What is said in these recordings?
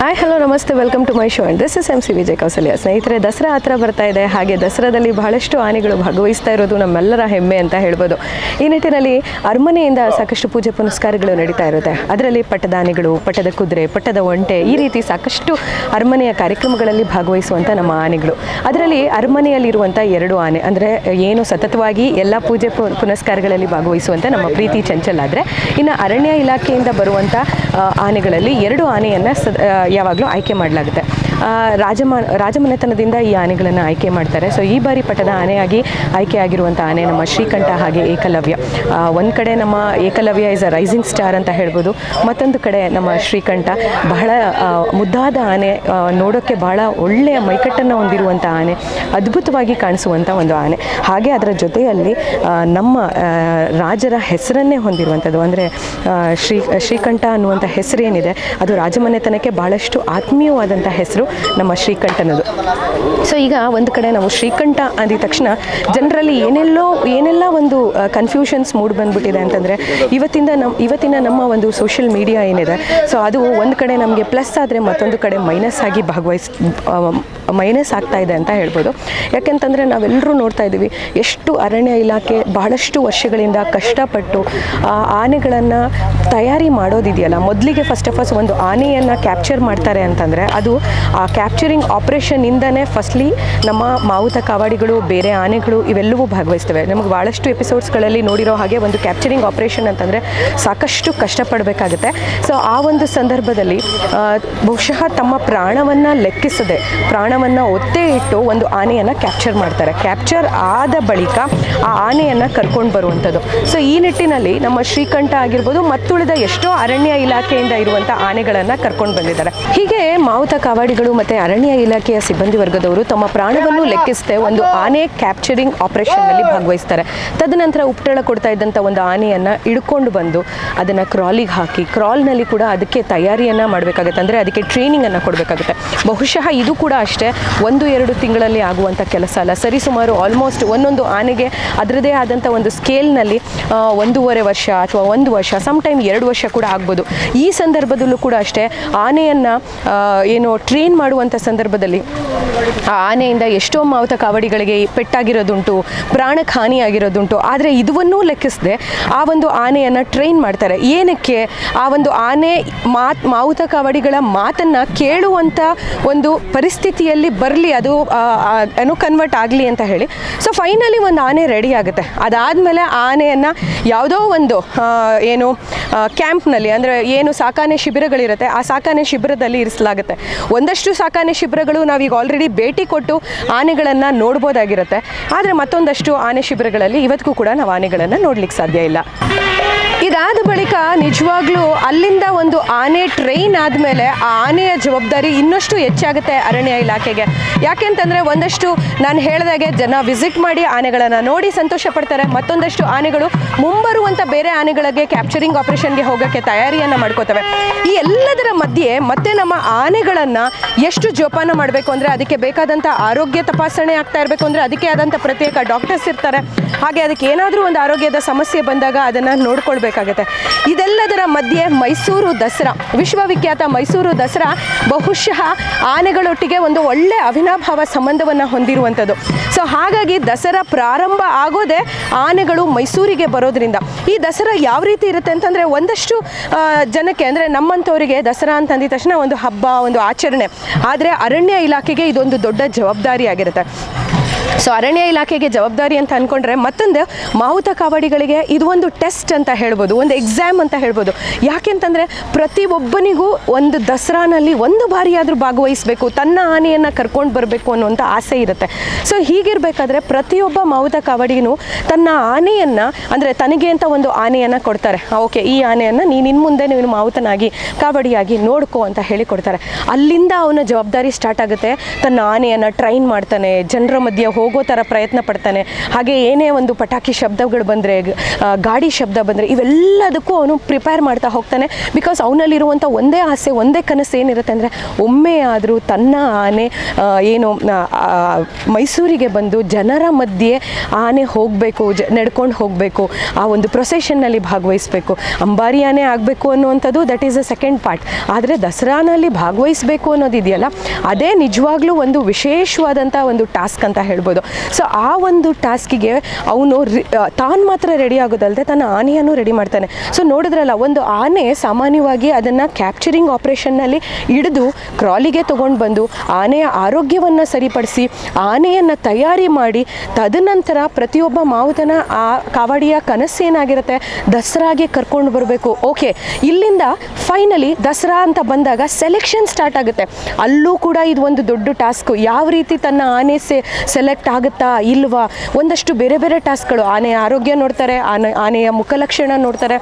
Hi hello ನಮಸ್ತೆ welcome to my show and this is M C Vijay Kousalya ಸ್ನೇಹಿತರೆ, ದಸರಾ ಹತ್ರ ಬರ್ತಾ ಇದೆ. ಹಾಗೆ ದಸರಾದಲ್ಲಿ ಬಹಳಷ್ಟು ಆನೆಗಳು ಭಾಗವಹಿಸ್ತಾ ಇರೋದು ನಮ್ಮೆಲ್ಲರ ಹೆಮ್ಮೆ ಅಂತ ಹೇಳ್ಬೋದು. ಈ ನಿಟ್ಟಿನಲ್ಲಿ ಅರಮನೆಯಿಂದ ಸಾಕಷ್ಟು ಪೂಜೆ ಪುನಸ್ಕಾರಗಳು ನಡೀತಾ ಇರುತ್ತೆ. ಅದರಲ್ಲಿ ಪಟ್ಟದ ಆನೆಗಳು, ಪಟ್ಟದ ಕುದುರೆ, ಪಟ್ಟದ ಒಂಟೆ, ಈ ರೀತಿ ಸಾಕಷ್ಟು ಅರಮನೆಯ ಕಾರ್ಯಕ್ರಮಗಳಲ್ಲಿ ಭಾಗವಹಿಸುವಂಥ ನಮ್ಮ ಆನೆಗಳು. ಅದರಲ್ಲಿ ಅರಮನೆಯಲ್ಲಿರುವಂಥ ಎರಡು ಆನೆ, ಅಂದರೆ ಏನು ಸತತವಾಗಿ ಎಲ್ಲ ಪೂಜೆ ಪುನಸ್ಕಾರಗಳಲ್ಲಿ ಭಾಗವಹಿಸುವಂಥ ನಮ್ಮ ಪ್ರೀತಿ ಚಂಚಲ್ ಆದರೆ, ಇನ್ನು ಅರಣ್ಯ ಇಲಾಖೆಯಿಂದ ಬರುವಂಥ ಆನೆಗಳಲ್ಲಿ ಎರಡು ಆನೆಯನ್ನು ಯಾವಾಗಲೂ ಆಯ್ಕೆ ಮಾಡಲಾಗುತ್ತೆ. ರಾಜಮ, ರಾಜಮನೆತನದಿಂದ ಈ ಆನೆಗಳನ್ನು ಆಯ್ಕೆ ಮಾಡ್ತಾರೆ. ಸೊ ಈ ಬಾರಿ ಪಟ್ಟದ ಆನೆಯಾಗಿ ಆಯ್ಕೆ ಆಗಿರುವಂಥ ಆನೆ ನಮ್ಮ ಶ್ರೀಕಂಠ ಹಾಗೆ ಏಕಲವ್ಯ. ಒಂದು ಕಡೆ ನಮ್ಮ Ekalavya is a rising star ಅಂತ ಹೇಳ್ಬೋದು. ಮತ್ತೊಂದು ಕಡೆ ನಮ್ಮ ಶ್ರೀಕಂಠ ಬಹಳ ಮುದ್ದಾದ ಆನೆ ನೋಡೋಕ್ಕೆ ಬಹಳ ಒಳ್ಳೆಯ ಮೈಕಟ್ಟನ್ನು ಹೊಂದಿರುವಂಥ ಆನೆ, ಅದ್ಭುತವಾಗಿ ಕಾಣಿಸುವಂಥ ಒಂದು ಆನೆ. ಹಾಗೆ ಅದರ ಜೊತೆಯಲ್ಲಿ ನಮ್ಮ ರಾಜರ ಹೆಸರನ್ನೇ ಹೊಂದಿರುವಂಥದ್ದು ಅಂದರೆ ಶ್ರೀ, ಶ್ರೀಕಂಠ ಅನ್ನುವಂಥ ಹೆಸರೇನಿದೆ. ಅದು ರಾಜಮನೆತನಕ್ಕೆ ಬಹಳಷ್ಟು ಆತ್ಮೀಯವಾದಂಥ ಹೆಸರು. ನಮ್ಮ ಶ್ರೀಕಂಠನದು. ಸೊ ಈಗ ಒಂದು ಕಡೆ ನಾವು ಶ್ರೀಕಂಠ ಅಂದಿದ ತಕ್ಷಣ ಜನರಲ್ಲಿ ಏನೆಲ್ಲೋ, ಏನೆಲ್ಲ ಒಂದು ಕನ್ಫ್ಯೂಷನ್ಸ್ ಮೂಡ್ ಬಂದ್ಬಿಟ್ಟಿದೆ ಅಂತಂದರೆ ಇವತ್ತಿಂದ ನಮ್ಮ ಇವತ್ತಿನ ನಮ್ಮ ಒಂದು ಸೋಷಿಯಲ್ ಮೀಡಿಯಾ ಏನಿದೆ ಸೊ ಅದು ಒಂದು ಕಡೆ ನಮಗೆ ಪ್ಲಸ್ ಆದರೆ ಮತ್ತೊಂದು ಕಡೆ ಮೈನಸ್ ಆಗಿ ಭಾಗವಹಿಸ್ ಮೈನಸ್ ಆಗ್ತಾ ಇದೆ ಅಂತ ಹೇಳ್ಬೋದು. ಯಾಕೆಂತಂದರೆ ನಾವೆಲ್ಲರೂ ನೋಡ್ತಾ ಇದ್ದೀವಿ, ಎಷ್ಟು ಅರಣ್ಯ ಇಲಾಖೆ ಬಹಳಷ್ಟು ವರ್ಷಗಳಿಂದ ಕಷ್ಟಪಟ್ಟು, ಆ, ಆನೆಗಳನ್ನು ತಯಾರಿ ಮಾಡೋದಿದೆಯಲ್ಲ, ಮೊದಲಿಗೆ ಫಸ್ಟ್ ಆಫ್ ಆಲ್ ಒಂದು ಆನೆಯನ್ನು ಕ್ಯಾಪ್ಚರ್ ಮಾಡ್ತಾರೆ ಅಂತಂದರೆ ಅದು ಆ ಕ್ಯಾಪ್ಚರಿಂಗ್ ಆಪ್ರೇಷನಿಂದನೇ ಫಸ್ಟ್ಲಿ ನಮ್ಮ ಮಾವುತ ಕಾವಾಡಿಗಳು, ಬೇರೆ ಆನೆಗಳು ಇವೆಲ್ಲವೂ ಭಾಗವಹಿಸ್ತವೆ. ನಮಗೆ ಭಾಳಷ್ಟು ಎಪಿಸೋಡ್ಸ್ಗಳಲ್ಲಿ ನೋಡಿರೋ ಹಾಗೆ ಒಂದು ಕ್ಯಾಪ್ಚರಿಂಗ್ ಆಪ್ರೇಷನ್ ಅಂತಂದರೆ ಸಾಕಷ್ಟು ಕಷ್ಟಪಡಬೇಕಾಗುತ್ತೆ. ಸೊ ಆ ಒಂದು ಸಂದರ್ಭದಲ್ಲಿ ಬಹುಶಃ ತಮ್ಮ ಪ್ರಾಣವನ್ನು ಲೆಕ್ಕಿಸದೆ, ಪ್ರಾಣವನ್ನು ಒತ್ತೆ ಇಟ್ಟು ಒಂದು ಆನೆಯನ್ನು ಕ್ಯಾಪ್ಚರ್ ಮಾಡ್ತಾರೆ. ಕ್ಯಾಪ್ಚರ್ ಆದ ಬಳಿಕ ಆ ಆನೆಯನ್ನು ಕರ್ಕೊಂಡು ಬರುವಂಥದ್ದು. ಸೊ ಈ ನಿಟ್ಟಿನಲ್ಲಿ ನಮ್ಮ ಶ್ರೀಕಂಠ ಆಗಿರ್ಬೋದು ಮತ್ತುಳಿದ ಎಷ್ಟೋ ಅರಣ್ಯ ಇಲಾಖೆಯಿಂದ ಇರುವಂಥ ಆನೆಗಳನ್ನು ಕರ್ಕೊಂಡು ಬಂದಿದ್ದಾರೆ. ಹೀಗೆ ಮಾವುತ ಕಾವಾಡಿಗಳು ಮತ್ತು ಅರಣ್ಯ ಇಲಾಖೆಯ ಸಿಬ್ಬಂದಿ ವರ್ಗದವರು ತಮ್ಮ ಪ್ರಾಣವನ್ನು ಲೆಕ್ಕಿಸದೆ ಒಂದು ಆನೆ ಕ್ಯಾಪ್ಚರಿಂಗ್ ಆಪರೇಷನ್ನಲ್ಲಿ ಭಾಗವಹಿಸ್ತಾರೆ. ತದನಂತರ ಉಪಟಳ ಕೊಡ್ತಾ ಇದ್ದಂಥ ಒಂದು ಆನೆಯನ್ನು ಹಿಡ್ಕೊಂಡು ಬಂದು ಅದನ್ನು ಕ್ರಾಲಿಗೆ ಹಾಕಿ ಕ್ರಾಲ್ನಲ್ಲಿ ಕೂಡ ಅದಕ್ಕೆ ತಯಾರಿಯನ್ನು ಮಾಡಬೇಕಾಗುತ್ತೆ. ಅಂದರೆ ಅದಕ್ಕೆ ಟ್ರೈನಿಂಗನ್ನು ಕೊಡಬೇಕಾಗುತ್ತೆ. ಬಹುಶಃ ಇದು ಕೂಡ ಅಷ್ಟೇ ಒಂದು ಎರಡು ತಿಂಗಳಲ್ಲಿ ಆಗುವಂಥ ಕೆಲಸ ಅಲ್ಲ. ಸರಿ ಸುಮಾರು ಆಲ್ಮೋಸ್ಟ್ ಒಂದೊಂದು ಆನೆಗೆ ಅದರದೇ ಆದಂಥ ಒಂದು ಸ್ಕೇಲ್ನಲ್ಲಿ ನಲ್ಲಿ ಒಂದೂವರೆ ವರ್ಷ ಅಥವಾ ಒಂದು ವರ್ಷ ಸಮ್ ಟೈಮ್ ಎರಡು ವರ್ಷ ಕೂಡ ಆಗ್ಬೋದು. ಈ ಸಂದರ್ಭದಲ್ಲೂ ಕೂಡ ಅಷ್ಟೇ ಆನೆಯನ್ನು ಏನು ಟ್ರೈನ್ ಮಾಡುವಂಥ ಸಂದರ್ಭದಲ್ಲಿ ಆ ಆನೆಯಿಂದ ಎಷ್ಟೋ ಮಾವುತ ಕಾವಡಿಗಳಿಗೆ ಪೆಟ್ಟಾಗಿರೋದುಂಟು ಪ್ರಾಣಕ್ಕೆ ಹಾನಿಯಾಗಿರೋದುಂಟು ಆದರೆ ಇದುವನ್ನೂ ಲೆಕ್ಕಿಸದೆ ಆ ಒಂದು ಆನೆಯನ್ನು ಟ್ರೈನ್ ಮಾಡ್ತಾರೆ. ಏನಕ್ಕೆ? ಆ ಒಂದು ಆನೆ ಮಾತ್ ಮಾವುತ ಕಾವಡಿಗಳ ಮಾತನ್ನು ಕೇಳುವಂಥ ಒಂದು ಪರಿಸ್ಥಿತಿಯಲ್ಲಿ ಬರಲಿ ಅದು ಆ, ಆ, ಏನು ಕನ್ವರ್ಟ್ ಆಗಲಿ ಅಂತ ಹೇಳಿ. ಸೊ ಫೈನಲಿ ಒಂದು ಆನೆ ರೆಡಿ ಆಗುತ್ತೆ. ಅದಾದಮೇಲೆ ಆನೆಯನ್ನು ಯಾವುದೋ ಒಂದು ಆ, ಏನು ಕ್ಯಾಂಪ್ನಲ್ಲಿ ಅಂದರೆ ಏನು ಸಾಕಾನೆ ಶಿಬಿರಗಳಿರುತ್ತೆ ಆ ಸಾಕಾನೆ ಶಿಬಿರದಲ್ಲಿ ಇರಿಸಲಾಗುತ್ತೆ. ಒಂದಷ್ಟು ಸಾಕಾನೆ ಶಿಬಿರಗಳು ನಾವೀಗ ಆಲ್ರೆಡಿ ಭೇಟಿ ಕೊಟ್ಟು ಆನೆಗಳನ್ನು ನೋಡ್ಬೋದಾಗಿರುತ್ತೆ. ಆದರೆ ಮತ್ತೊಂದಷ್ಟು ಆನೆ ಶಿಬಿರಗಳಲ್ಲಿ ಇವತ್ತಿಗೂ ಕೂಡ ನಾವು ಆನೆಗಳನ್ನು ನೋಡ್ಲಿಕ್ಕೆ ಸಾಧ್ಯ ಇಲ್ಲ. ಇದಾದ ಬಳಿಕ ನಿಜವಾಗ್ಲೂ ಅಲ್ಲಿಂದ ಒಂದು ಆನೆ ಟ್ರೈನ್ ಆದಮೇಲೆ ಆ ಆನೆಯ ಜವಾಬ್ದಾರಿ ಇನ್ನಷ್ಟು ಹೆಚ್ಚಾಗುತ್ತೆ ಅರಣ್ಯ ಇಲಾಖೆಗೆ. ಯಾಕೆಂತಂದರೆ ಒಂದಷ್ಟು ನಾನು ಹೇಳಿದಾಗೆ ಜನ ವಿಸಿಟ್ ಮಾಡಿ ಆನೆಗಳನ್ನು ನೋಡಿ ಸಂತೋಷ ಪಡ್ತಾರೆ. ಮತ್ತೊಂದಷ್ಟು ಆನೆಗಳು ಮುಂಬರುವಂಥ ಬೇರೆ ಆನೆಗಳಿಗೆ ಕ್ಯಾಪ್ಚರಿಂಗ್ ಆಪರೇಷನ್ಗೆ ಹೋಗೋಕ್ಕೆ ತಯಾರಿಯನ್ನು ಮಾಡ್ಕೋತವೆ. ಈ ಎಲ್ಲದರ ಮಧ್ಯೆ ಮತ್ತೆ ನಮ್ಮ ಆನೆಗಳನ್ನು ಎಷ್ಟು ಜೋಪಾನ ಮಾಡಬೇಕು ಅಂದರೆ ಅದಕ್ಕೆ ಬೇಕಾದಂಥ ಆರೋಗ್ಯ ತಪಾಸಣೆ ಆಗ್ತಾ ಇರಬೇಕು ಅಂದರೆ ಅದಕ್ಕೆ ಆದಂಥ ಪ್ರತ್ಯೇಕ ಡಾಕ್ಟರ್ಸ್ ಇರ್ತಾರೆ. ಹಾಗೆ ಅದಕ್ಕೆ ಏನಾದರೂ ಒಂದು ಆರೋಗ್ಯದ ಸಮಸ್ಯೆ ಬಂದಾಗ ಅದನ್ನು ನೋಡ್ಕೊಳ್ಬೇಕಾಗತ್ತೆ ಇದೆಲ್ಲದರ ಮಧ್ಯೆ ಮೈಸೂರು ದಸರಾ. ವಿಶ್ವವಿಖ್ಯಾತ ಮೈಸೂರು ದಸರಾ ಬಹುಶಃ ಆನೆಗಳೊಟ್ಟಿಗೆ ಒಂದು ಒಳ್ಳೆ ಅವಿನಾಭಾವ ಸಂಬಂಧವನ್ನು ಹೊಂದಿರುವಂಥದ್ದು. ಸೊ ಹಾಗಾಗಿ ದಸರಾ ಪ್ರಾರಂಭ ಆಗೋದೇ ಆನೆಗಳು ಮೈಸೂರಿಗೆ ಬರೋದ್ರಿಂದ. ಈ ದಸರಾ ಯಾವ ರೀತಿ ಇರುತ್ತೆ ಅಂತಂದರೆ ಒಂದಷ್ಟು ಜನಕ್ಕೆ ಅಂದರೆ ನಮ್ಮಂಥವರಿಗೆ ದಸರಾ ಅಂತ ಅಂದಿದ ತಕ್ಷಣ ಒಂದು ಹಬ್ಬ, ಒಂದು ಆಚರಣೆ. ಆದರೆ ಅರಣ್ಯ ಇಲಾಖೆಗೆ ಇದೊಂದು ದೊಡ್ಡ ಜವಾಬ್ದಾರಿ ಆಗಿರುತ್ತೆ ಸೊ ಅರಣ್ಯ ಇಲಾಖೆಗೆ ಜವಾಬ್ದಾರಿ ಅಂತ ಅಂದ್ಕೊಂಡ್ರೆ ಮತ್ತೊಂದು ಮಾವುತ ಕಾವಡಿಗಳಿಗೆ ಇದು ಒಂದು ಟೆಸ್ಟ್ ಅಂತ ಹೇಳ್ಬೋದು, ಒಂದು ಎಕ್ಸಾಮ್ ಅಂತ ಹೇಳ್ಬೋದು. ಯಾಕೆಂತಂದರೆ ಪ್ರತಿಯೊಬ್ಬನಿಗೂ ಒಂದು ದಸರಾನಲ್ಲಿ ಒಂದು ಬಾರಿಯಾದರೂ ಭಾಗವಹಿಸಬೇಕು, ತನ್ನ ಆನೆಯನ್ನು ಕರ್ಕೊಂಡು ಬರಬೇಕು ಅನ್ನುವಂಥ ಆಸೆ ಇರುತ್ತೆ. ಸೊ ಹೀಗಿರಬೇಕಾದ್ರೆ ಪ್ರತಿಯೊಬ್ಬ ಮಾವುತ ಕಾವಡಿಗೂ ತನ್ನ ಆನೆಯನ್ನು, ಅಂದರೆ ತನಗೆ ಅಂತ ಒಂದು ಆನೆಯನ್ನು ಕೊಡ್ತಾರೆ. ಓಕೆ, ಈ ಆನೆಯನ್ನು ನೀನು ಇನ್ನು ಮುಂದೆ ನೀನು ಮಾವುತನಾಗಿ, ಕಾವಡಿಯಾಗಿ ನೋಡ್ಕೋ ಅಂತ ಹೇಳಿ ಕೊಡ್ತಾರೆ. ಅಲ್ಲಿಂದ ಅವನ ಜವಾಬ್ದಾರಿ ಸ್ಟಾರ್ಟ್ ಆಗುತ್ತೆ. ತನ್ನ ಆನೆಯನ್ನು ಟ್ರೈನ್ ಮಾಡ್ತಾನೆ, ಜನರ ಮಧ್ಯೆ ಹೋಗಿ ಹೋಗೋ ಥರ ಪ್ರಯತ್ನ ಪಡ್ತಾನೆ. ಹಾಗೆ ಏನೇ ಒಂದು ಪಟಾಕಿ ಶಬ್ದಗಳು ಬಂದರೆ ಗಾಡಿ ಶಬ್ದ ಬಂದರೆ, ಇವೆಲ್ಲದಕ್ಕೂ ಅವನು ಪ್ರಿಪೇರ್ ಮಾಡ್ತಾ ಹೋಗ್ತಾನೆ. ಬಿಕಾಸ್ ಅವನಲ್ಲಿರುವಂಥ ಒಂದೇ ಆಸೆ, ಒಂದೇ ಕನಸು ಏನಿರುತ್ತೆ ಅಂದರೆ, ಒಮ್ಮೆ ಆದರೂ ತನ್ನ ಆನೆ ಏನು ಮೈಸೂರಿಗೆ ಬಂದು ಜನರ ಮಧ್ಯೆ ಆನೆ ಹೋಗಬೇಕು, ಜ, ನಡ್ಕೊಂಡು ಹೋಗಬೇಕು, ಆ ಒಂದು ಪ್ರೊಸೆಷನ್ನಲ್ಲಿ ಭಾಗವಹಿಸಬೇಕು. ಅಂಬಾರಿ ಆನೆ ಆಗಬೇಕು ಅನ್ನುವಂಥದ್ದು that is a second part ಆದರೆ ದಸರಾನಲ್ಲಿ ಭಾಗವಹಿಸಬೇಕು ಅನ್ನೋದಿದೆಯಲ್ಲ, ಅದೇ ನಿಜವಾಗ್ಲೂ ಒಂದು ವಿಶೇಷವಾದಂಥ ಒಂದು ಟಾಸ್ಕ್ ಅಂತ ಹೇಳ್ಬೋದು. ಸೊ ಆ ಒಂದು ಟಾಸ್ಕಿಗೆ ಅವನು ತಾನು ಮಾತ್ರ ರೆಡಿ ಆಗೋದಲ್ಲದೆ ತನ್ನ ಆನೆಯನ್ನು ರೆಡಿ ಮಾಡ್ತಾನೆ. ಸೊ ನೋಡಿದ್ರಲ್ಲ, ಒಂದು ಆನೆ ಸಾಮಾನ್ಯವಾಗಿ ಅದನ್ನು ಕ್ಯಾಪ್ಚರಿಂಗ್ ಆಪ್ರೇಷನ್ನಲ್ಲಿ ಹಿಡಿದು ಕ್ರಾಲಿಗೆ ತೊಗೊಂಡು ಬಂದು ಆನೆಯ ಆರೋಗ್ಯವನ್ನು ಸರಿಪಡಿಸಿ, ಆನೆಯನ್ನು ತಯಾರಿ ಮಾಡಿ, ತದನಂತರ ಪ್ರತಿಯೊಬ್ಬ ಮಾವುತನ ಆ ಕಾವಾಡಿಯ ಕನಸೇನಾಗಿರುತ್ತೆ ದಸರಾಗೆ ಕರ್ಕೊಂಡು ಬರಬೇಕು. ಓಕೆ ಇಲ್ಲಿಂದ ಫೈನಲಿ ದಸರಾ ಅಂತ ಬಂದಾಗ ಸೆಲೆಕ್ಷನ್ ಸ್ಟಾರ್ಟ್ ಆಗುತ್ತೆ. ಅಲ್ಲೂ ಕೂಡ ಇದು ಒಂದು ದೊಡ್ಡ ಟಾಸ್ಕ್ ಯಾವ ರೀತಿ ತನ್ನ ಆನೆ ಸೆ ಸೆಲೆಕ್ಟ್ ಆಗುತ್ತಾ ಇಲ್ವಾ? ಒಂದಷ್ಟು ಬೇರೆ ಬೇರೆ ಟಾಸ್ಕ್ಗಳು. ಆನೆಯ ಆರೋಗ್ಯ ನೋಡ್ತಾರೆ ಆನೆ ಆನೆಯ ಮುಖಲಕ್ಷಣ ನೋಡ್ತಾರೆ.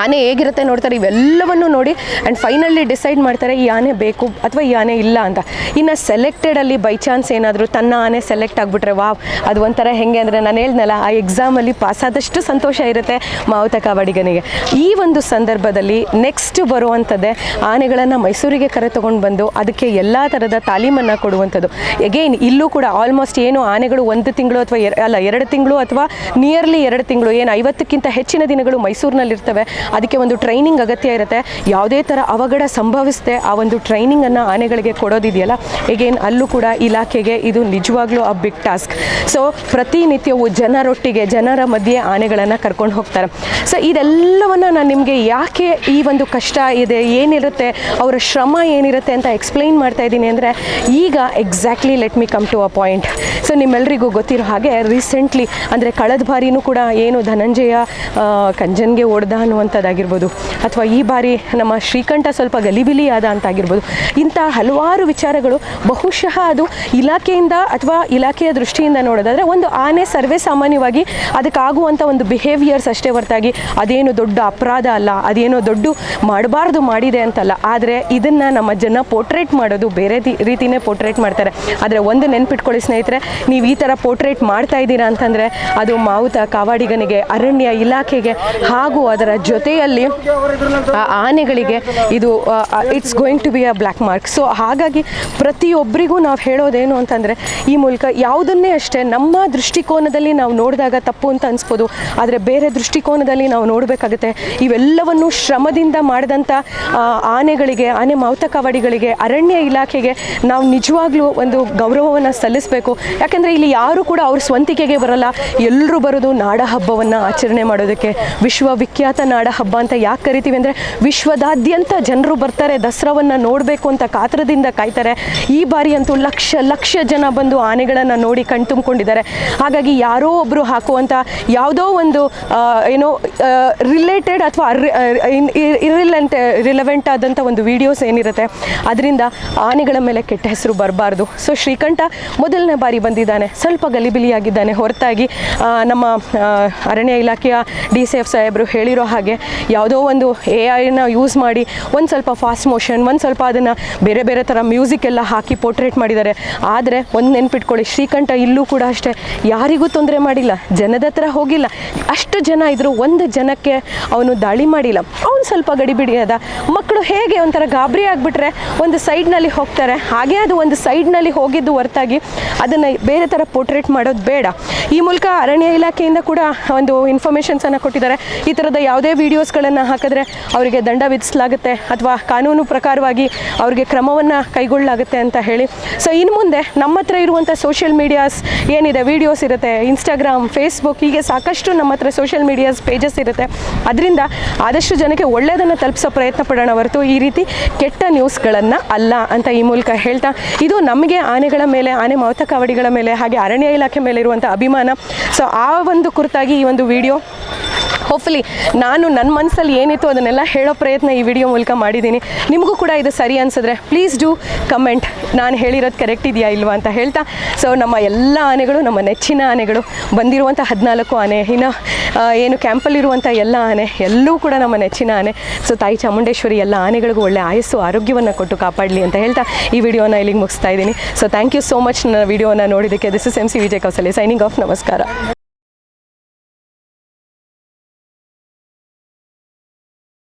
ಆನೆ ಹೇಗಿರುತ್ತೆ ನೋಡ್ತಾರೆ, ಇವೆಲ್ಲವನ್ನು ನೋಡಿ ಆ್ಯಂಡ್ ಫೈನಲಿ ಡಿಸೈಡ್ ಮಾಡ್ತಾರೆ, ಈ ಆನೆ ಬೇಕು ಅಥವಾ ಈ ಆನೆ ಇಲ್ಲ ಅಂತ. ಇನ್ನು ಸೆಲೆಕ್ಟೆಡಲ್ಲಿ ಬೈ ಚಾನ್ಸ್ ಏನಾದರೂ ತನ್ನ ಆನೆ ಸೆಲೆಕ್ಟ್ ಆಗಿಬಿಟ್ರೆ, ವಾವ್, ಅದು ಒಂಥರ ಹೆಂಗೆ ಅಂದರೆ ನಾನು ಹೇಳ್ದಲ್ಲ ಆ ಎಕ್ಸಾಮಲ್ಲಿ ಪಾಸಾದಷ್ಟು ಸಂತೋಷ ಇರುತ್ತೆ ಮಾವುತ ಕಾವಾಡಿಗನಿಗೆ. ಈ ಒಂದು ಸಂದರ್ಭದಲ್ಲಿ ನೆಕ್ಸ್ಟ್ ಬರುವಂಥದ್ದೇ ಆನೆಗಳನ್ನು ಮೈಸೂರಿಗೆ ಕರೆ ತೊಗೊಂಡು ಬಂದು ಅದಕ್ಕೆ ಎಲ್ಲ ಥರದ ತಾಲೀಮನ್ನು ಕೊಡುವಂಥದ್ದು ಎಗೈನ್ ಇಲ್ಲೂ ಕೂಡ ಆಲ್ಮೋಸ್ಟ್ ಏನು ಆನೆಗಳು ಒಂದು ತಿಂಗಳು ಅಥವಾ ಅಲ್ಲ, ಎರಡು ತಿಂಗಳು ಅಥವಾ ನಿಯರ್ಲಿ ಎರಡು ತಿಂಗಳು, ಏನು ಐವತ್ತಕ್ಕಿಂತ ಹೆಚ್ಚಿನ ದಿನಗಳು ಮೈಸೂರಿನಲ್ಲಿರ್ತವೆ ಅದಕ್ಕೆ ಒಂದು ಟ್ರೈನಿಂಗ್ ಅಗತ್ಯ ಇರುತ್ತೆ. ಯಾವುದೇ ಥರ ಅವಘಡ ಸಂಭವಿಸದೆ ಆ ಒಂದು ಟ್ರೈನಿಂಗನ್ನು ಆನೆಗಳಿಗೆ ಕೊಡೋದಿದೆಯಲ್ಲ ಎಗೇನ್ ಅಲ್ಲೂ ಕೂಡ ಇಲಾಖೆಗೆ ಇದು ನಿಜವಾಗ್ಲೂ ಆ ಬಿಗ್ ಟಾಸ್ಕ್ ಸೊ ಪ್ರತಿನಿತ್ಯವೂ ಜನರೊಟ್ಟಿಗೆ, ಜನರ ಮಧ್ಯೆ ಆನೆಗಳನ್ನು ಕರ್ಕೊಂಡು ಹೋಗ್ತಾರೆ. ಸೊ ಇದೆಲ್ಲವನ್ನು ನಾನು ನಿಮಗೆ ಯಾಕೆ ಈ ಒಂದು ಕಷ್ಟ ಇದೆ, ಏನಿರುತ್ತೆ, ಅವರ ಶ್ರಮ ಏನಿರುತ್ತೆ ಅಂತ ಎಕ್ಸ್ಪ್ಲೈನ್ ಮಾಡ್ತಾ ಇದ್ದೀನಿ ಅಂದರೆ, ಈಗ exactly let me come to a point so ನಿಮ್ಮೆಲ್ಲರಿಗೂ ಗೊತ್ತಿರೋ ಹಾಗೆ ರೀಸೆಂಟ್ಲಿ ಅಂದರೆ ಕಳೆದ ಬಾರಿನೂ ಕೂಡ ಏನು ಧನಂಜಯ ಕಂಜನ್ಗೆ ಹೊಡೆದ ಅನ್ನುವಂಥದ್ದಾಗಿರ್ಬೋದು ಅಥವಾ ಈ ಬಾರಿ ನಮ್ಮ ಶ್ರೀಕಂಠ ಸ್ವಲ್ಪ ಗಲಿಬಿಲಿಯಾದ ಅಂತ ಆಗಿರ್ಬೋದು ಇಂಥ ಹಲವಾರು ವಿಚಾರಗಳು ಬಹುಶಃ ಅದು ಇಲಾಖೆಯಿಂದ ಅಥವಾ ಇಲಾಖೆಯ ದೃಷ್ಟಿಯಿಂದ ನೋಡೋದಾದರೆ ಒಂದು ಆನೆ ಸರ್ವೇ ಸಾಮಾನ್ಯವಾಗಿ ಅದಕ್ಕಾಗುವಂಥ ಒಂದು ಬಿಹೇವಿಯರ್ಸ್ ಅಷ್ಟೇ ಹೊರತಾಗಿ ಅದೇನು ದೊಡ್ಡ ಅಪರಾಧ ಅಲ್ಲ, ಅದೇನೋ ದೊಡ್ಡ ಮಾಡಬಾರ್ದು ಮಾಡಿದೆ ಅಂತಲ್ಲ. ಆದರೆ ಇದನ್ನು ನಮ್ಮ ಜನ ಪೋರ್ಟ್ರೇಟ್ ಮಾಡೋದು ಬೇರೆ ರೀತಿಯೇ ಪೋರ್ಟ್ರೇಟ್ ಮಾಡ್ತಾರೆ. ಆದರೆ ಒಂದು ನೆನ್ಪಿಟ್ಕೊಳ್ಳಿ ಸ್ನೇಹಿತರೆ, ನೀವು ಈ ಥರ ಪೋರ್ಟ್ರೇಟ್ ಮಾಡ್ತಾ ಇದ್ದೀರಾ ಅಂತಂದರೆ ಅದು ಮಾವುತ ಕಾವಾಡಿಗನಿಗೆ, ಅರಣ್ಯ ಇಲಾಖೆಗೆ ಹಾಗೂ ಅದರ ಜೊತೆಯಲ್ಲಿ ಆನೆಗಳಿಗೆ ಇದು it's going to be a black mark so ಹಾಗಾಗಿ ಪ್ರತಿಯೊಬ್ಬರಿಗೂ ನಾವು ಹೇಳೋದೇನು ಅಂತಂದರೆ, ಈ ಮೂಲಕ ಯಾವುದನ್ನೇ ಅಷ್ಟೇ ನಮ್ಮ ದೃಷ್ಟಿಕೋನದಲ್ಲಿ ನಾವು ನೋಡಿದಾಗ ತಪ್ಪು ಅಂತ ಅನಿಸ್ಬೋದು, ಆದರೆ ಬೇರೆ ದೃಷ್ಟಿಕೋನದಲ್ಲಿ ನಾವು ನೋಡಬೇಕಾಗುತ್ತೆ. ಇವೆಲ್ಲವನ್ನು ಶ್ರಮದಿಂದ ಮಾಡಿದಂಥ ಆನೆಗಳಿಗೆ, ಆನೆ ಮಾವುತ ಕವಡಿಗಳಿಗೆ ಅರಣ್ಯ ಇಲಾಖೆಗೆ ನಾವು ನಿಜವಾಗ್ಲೂ ಒಂದು ಗೌರವವನ್ನು ಸಲ್ಲಿಸಬೇಕು. ಯಾಕೆಂದರೆ ಇಲ್ಲಿ ಯಾರು ಕೂಡ ಅವ್ರ ಸ್ವಂತಿಕೆಗೆ ಬರಲ್ಲ. ಎಲ್ಲರೂ ಬರೋದು ನಾಡ ಹಬ್ಬವನ್ನು ಆಚರಣೆ ಮಾಡೋದಕ್ಕೆ. ವಿಶ್ವವಿಖ್ಯಾತ ನಾಡ ಹಬ್ಬ ಅಂತ ಯಾಕೆ ಕರಿತೀವಿ ಅಂದರೆ ವಿಶ್ವದಾದ್ಯಂತ ಜನರು ಬರ್ತಾರೆ, ದಸರಾವನ್ನು ನೋಡಬೇಕು ಅಂತ ಕಾತರದಿಂದ ಕಾಯ್ತಾರೆ. ಈ ಬಾರಿ ಅಂತೂ ಲಕ್ಷ ಲಕ್ಷ ಜನ ಬಂದು ಆನೆಗಳನ್ನು ನೋಡಿ ಕಣ್ತುಂಬಿಕೊಂಡಿದ್ದಾರೆ ಹಾಗಾಗಿ ಯಾರೋ ಒಬ್ಬರು ಹಾಕುವಂಥ ಯಾವುದೋ ಒಂದು ಏನೋ ರಿಲೇಟೆಡ್ ಅಥವಾ ಇರಿಲೆಂಟ್ ರಿಲೆವೆಂಟ್ ಆದಂಥ ಒಂದು ವಿಡಿಯೋಸ್ ಏನಿರುತ್ತೆ, ಅದರಿಂದ ಆನೆಗಳ ಮೇಲೆ ಕೆಟ್ಟ ಹೆಸರು ಬರಬಾರ್ದು. ಸೊ ಶ್ರೀಕಂಠ ಮೊದಲನೇ ಬಾರಿ ಬಂದಿದ್ದಾನೆ, ಸ್ವಲ್ಪ ಗಲಿಬಿಲಿಯಾಗಿದ್ದಾನೆ, ಹೊರತಾಗಿ ನಮ್ಮ ಅರಣ್ಯ ಇಲಾಖೆಯ ಡಿ ಸಿ ಎಫ್ ಸಾಹೇಬರು ಹೇಳಿರೋ ಹಾಗೆ ಯಾವುದೋ ಒಂದು ಎ ಐನ ಯೂಸ್ ಮಾಡಿ ಒಂದು ಸ್ವಲ್ಪ ಫಾಸ್ಟ್ ಮೋಷನ್ ಒಂದು ಸ್ವಲ್ಪ ಅದನ್ನು ಬೇರೆ ಬೇರೆ ಥರ ಮ್ಯೂಸಿಕ್ ಎಲ್ಲ ಹಾಕಿ ಪೋರ್ಟ್ರೇಟ್ ಮಾಡಿದ್ದಾರೆ. ಆದರೆ ಒಂದು ನೆನ್ಪಿಟ್ಕೊಳ್ಳಿ, ಶ್ರೀಕಂಠ ಇಲ್ಲೂ ಕೂಡ ಅಷ್ಟೇ. ಯಾರಿಗೂ ತೊಂದರೆ ಮಾಡಿಲ್ಲ, ಜನದ ಹತ್ರ ಹೋಗಿಲ್ಲ. ಅಷ್ಟು ಜನ ಇದ್ದರು ಒಂದು ಜನಕ್ಕೆ ಅವನು ದಾಳಿ ಮಾಡಿಲ್ಲ. ಅವನು ಸ್ವಲ್ಪ ಗಡಿಬಿಡಿ ಅದ ಮಕ್ಕಳು ಹೇಗೆ ಒಂಥರ ಗಾಬರಿ ಆಗಿಬಿಟ್ರೆ ಒಂದು ಸೈಡ್ನಲ್ಲಿ ಹೋಗ್ತಾರೆ. ಹಾಗೆ ಅದು ಒಂದು ಸೈಡ್ನಲ್ಲಿ ಹೋಗಿದ್ದು ಹೊರತಾಗಿ ಅದನ್ನು ಬೇರೆ ಥರ ಪೋರ್ಟ್ರೇಟ್ ಮಾಡೋದು ಬೇಡ. ಈ ಮೂಲಕ ಅರಣ್ಯ ಇಲಾಖೆಯಿಂದ ಕೂಡ ಒಂದು ಇನ್ಫಾರ್ಮೇಷನ್ಸನ್ನು ಕೊಟ್ಟಿದ್ದಾರೆ. ಈ ಥರದ ಯಾವುದೇ ವೀಡಿಯೋಸ್ಗಳನ್ನು ಹಾಕಿದ್ರೆ ಅವರಿಗೆ ದಂಡ ವಿಧಿಸಲಾಗುತ್ತೆ ಅಥವಾ ಕಾನೂನು ಪ್ರಕಾರವಾಗಿ ಅವರಿಗೆ ಕ್ರಮವನ್ನು ಕೈಗೊಳ್ಳಲಾಗುತ್ತೆ ಅಂತ ಹೇಳಿ. ಸೊ ಇನ್ನು ಮುಂದೆ ನಮ್ಮ ಹತ್ರ ಇರುವಂಥ ಸೋಷಿಯಲ್ ಮೀಡಿಯಾಸ್ ಏನಿದೆ ವೀಡಿಯೋಸ್ ಇರುತ್ತೆ ಇನ್ಸ್ಟಾಗ್ರಾಮ್ ಫೇಸ್ಬುಕ್ ಹೀಗೆ ಸಾಕಷ್ಟು ನಮ್ಮ ಹತ್ರ ಸೋಷಿಯಲ್ ಮೀಡಿಯಾಸ್ ಪೇಜಸ್ ಇರುತ್ತೆ. ಅದರಿಂದ ಆದಷ್ಟು ಜನಕ್ಕೆ ಒಳ್ಳೆಯದನ್ನು ತಲುಪಿಸೋ ಪ್ರಯತ್ನ ಪಡೋಣ ಹೊರತು ಈ ರೀತಿ ಕೆಟ್ಟ ನ್ಯೂಸ್ಗಳನ್ನು ಅಲ್ಲ ಅಂತ ಈ ಮೂಲಕ ಹೇಳ್ತಾ, ಇದು ನಮಗೆ ಆನೆಗಳ ಮೇಲೆ, ಆನೆ ಮಾವುತ ಕಾವಡಿಗಳ ಮೇಲೆ, ಹಾಗೆ ಅರಣ್ಯ ಇಲಾಖೆ ಮೇಲೆ ಇರುವಂಥ ಅಭಿಮಾನ. ಸೊ ಆ ಒಂದು ಕುರಿತಾಗಿ ಈ ಒಂದು ವಿಡಿಯೋ ಹೋಪ್ಫುಲಿ ನಾನು ನನ್ನ ಮನಸ್ಸಲ್ಲಿ ಏನಿತ್ತು ಅದನ್ನೆಲ್ಲ ಹೇಳೋ ಪ್ರಯತ್ನ ಈ ವಿಡಿಯೋ ಮೂಲಕ ಮಾಡಿದ್ದೀನಿ. ನಿಮಗೂ ಕೂಡ ಇದು ಸರಿ ಅನಿಸಿದ್ರೆ ಪ್ಲೀಸ್ ಡೂ ಕಮೆಂಟ್ ನಾನು ಹೇಳಿರೋದು ಕರೆಕ್ಟ್ ಇದೆಯಾ ಇಲ್ವಾ ಅಂತ ಹೇಳ್ತಾ. ಸೊ ನಮ್ಮ ಎಲ್ಲ ಆನೆಗಳು, ನಮ್ಮ ನೆಚ್ಚಿನ ಆನೆಗಳು ಬಂದಿರುವಂಥ ಹದಿನಾಲ್ಕು ಆನೆ, ಇನ್ನು ಏನು ಕ್ಯಾಂಪಲ್ಲಿರುವಂಥ ಎಲ್ಲ ಆನೆ, ಎಲ್ಲೂ ಕೂಡ ನಮ್ಮ ನೆಚ್ಚಿನ ಆನೆ. ಸೊ ತಾಯಿ ಚಾಮುಂಡೇಶ್ವರಿ ಎಲ್ಲ ಆನೆಗಳಿಗೂ ಒಳ್ಳೆ ಆಯಸ್ಸು, ಆರೋಗ್ಯವನ್ನು ಕೊಟ್ಟು ಕಾಪಾಡಲಿ ಅಂತ ಹೇಳ್ತಾ ಈ ವಿಡಿಯೋನ ಇಲ್ಲಿಗೆ ಮುಗಿಸ್ತಾ ಇದ್ದೀನಿ. So thank you so much ನನ್ನ ವಿಡಿಯೋನ ನೋಡಿದ್ದಕ್ಕೆ. This is M C Vijay Kousalya signing off ನಮಸ್ಕಾರ.